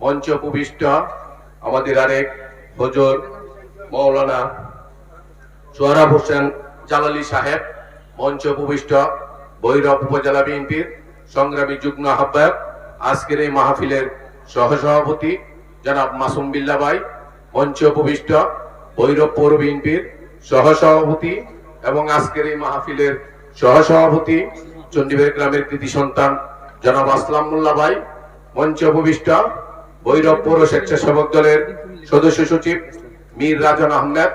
মঞ্চ উপবিষ্ট আমাদের আরেক হজর মৌলানা সোহরাব হোসেন জালালি সাহেব মঞ্চ উপবিষ্ট ভৈরব উপজেলা বিএনপির সংগ্রামী যুগ্ম আহ্বায়ক, আজকের এই মাহফিলের সহসভাপতি জনাব মাসুম বিল্লা ভাই মঞ্চ উপবিষ্ট ভৈরব পৌর বিএনপির সহসভাপতি এবং আজকের এই মাহফিলের সহসভাপতি চণ্ডীবের গ্রামের কৃতি সন্তান জনাব আসলাম মোল্লা ভাই মঞ্চ উপবিষ্ট ভৈরব পৌর স্বেচ্ছাসেবক দলের সদস্য সচিব মীর রাজন আহমেদ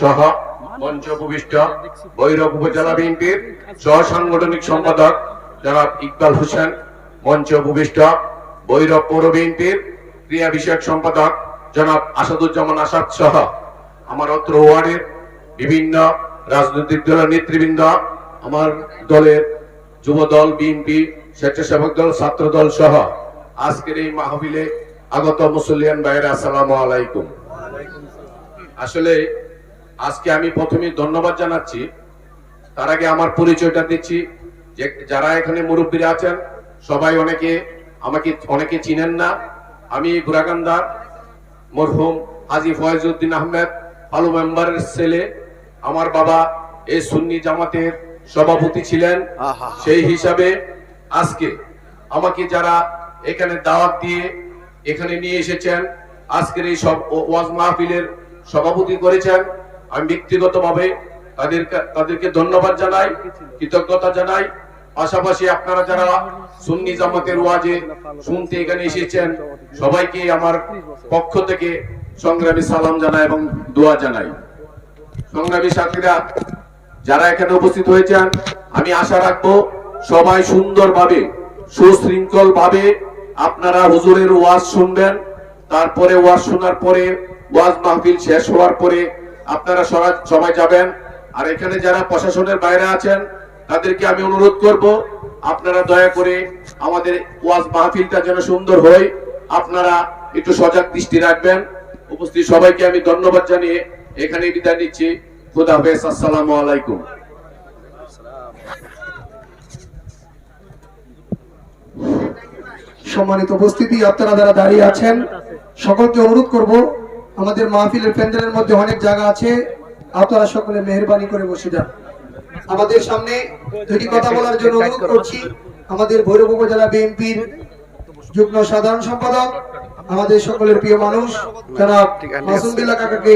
সহ মঞ্চ উপবিষ্ট ভৈরব উপজেলা বিএনপির সহ সাংগঠনিক সম্পাদক জনাব ইকবাল হোসেন, মঞ্চ উপবিষ্ট ভৈরব পৌর বিএনপির ক্রিয়া বিষয়ক সম্পাদক জনাব আসাদুজ্জামান আসাদ সহ আমার অত্র ওয়ার্ডের বিভিন্ন রাজনৈতিক দলের নেতৃবৃন্দ, আমার দলের যুব দল বিএনপি, স্বেচ্ছাসেবক দল ছাত্র দল সহ আজকের এই মাহফিলে আগত মুসলিয়ান ভাইয়েরা আসসালামু আলাইকুম। আসলে আজকে আমি প্রথমে ধন্যবাদ জানাচ্ছি। তার আগে আমার পরিচয়টা দিচ্ছি যে যারা এখানে মুরব্বীরা আছেন সবাই অনেকে আমাকে অনেকে চিনেন না। আমি গুরাকান্দার মরহুম হাজি ফয়েজউদ্দিন আহমেদ আলু মেম্বারের ছেলে। আমার বাবা এই সুন্নি জামাতের সভাপতি ছিলেন। সেই হিসাবে আজকে আমাকে যারা এখানে দাওয়াত দিয়ে এখানে নিয়ে এসেছেন। আজকের এই সব ওয়াজ মাহফিলের সভাপতি করেছেন। আমি ব্যক্তিগতভাবে তাদের তাদেরকে ধন্যবাদ জানাই, কৃতজ্ঞতা জানাই। পাশাপাশি আপনারা যারা সুন্নি জামাতের ওয়াজে শুনতে এখানে এসেছেন, সবাইকে আমার পক্ষ থেকে সংগ্রামী সালাম জানাই এবং দোয়া জানাই। সংগ্রামী সাথীরা, যারা এখানে উপস্থিত হয়েছেন, আমি আশা রাখব সবাই সুন্দরভাবে সুশৃঙ্খল ভাবে আপনারা হুজুরের ওয়াজ শুনবেন, তারপরে ওয়াজ শোনার পরে, ওয়াজ মাহফিল শেষ হওয়ার পরে আপনারা সবাই- সবাই যাবেন। আর এখানে যারা প্রশাসনের বাইরে আছেন, তাদেরকে আমি অনুরোধ করব, আপনারা দয়া করে আমাদের ওয়াজ মাহফিলটা যেন সুন্দর হয়। আপনারা একটু সজাগ দৃষ্টি রাখবেন। উপস্থিত সবাইকে আমি ধন্যবাদ জানিয়ে এখানে বিদায় নিচ্ছি। খুদা হাফেজ, আসসালামু আলাইকুম। সম্মানিত উপস্থিতি, আপনারা যারা দাঁড়িয়ে আছেন, সকলকে অনুরোধ করব, আমাদের মাহফিলের প্যান্ডেলের মধ্যে অনেক জায়গা আছে, আপনারা সকলে মেহরবানি করে বসে যান। আমাদের সামনে দুটি কথা বলার জন্য অনুরোধ করছি। আমাদের ভৈরব উপজেলা বিএনপির যুগ্ম সাধারণ সম্পাদক, আমাদের সকলের প্রিয় মানুষ, জনাব মাসুম বিল্লাহ কাকাকে